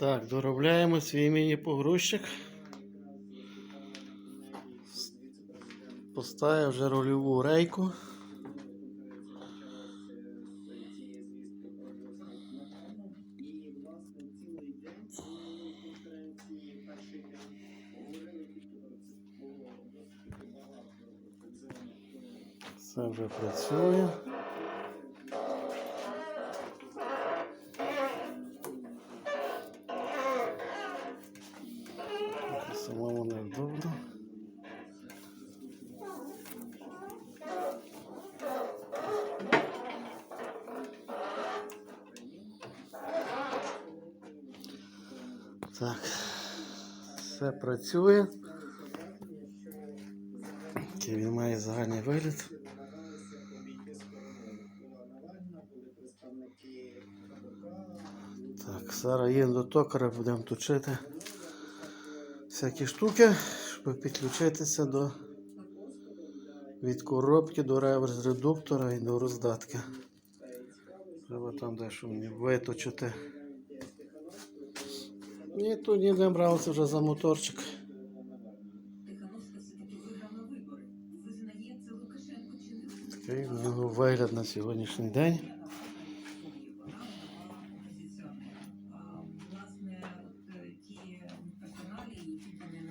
Так, доробляємо свій міні-погрузчик. Поставив вже рульову рейку. Все вже працює. Самому невдобно. Так, все працює. Він має загальний вигляд. Так, зараз їдемо до токаря, будемо точити всякі штуки, щоб підключитися до від коробки до реверс редуктора і до роздатки. Треба там дещо мені виточити. І тут ніде брався вже за моторчик. Не Такий нього вигляд на сьогоднішній день. Amen.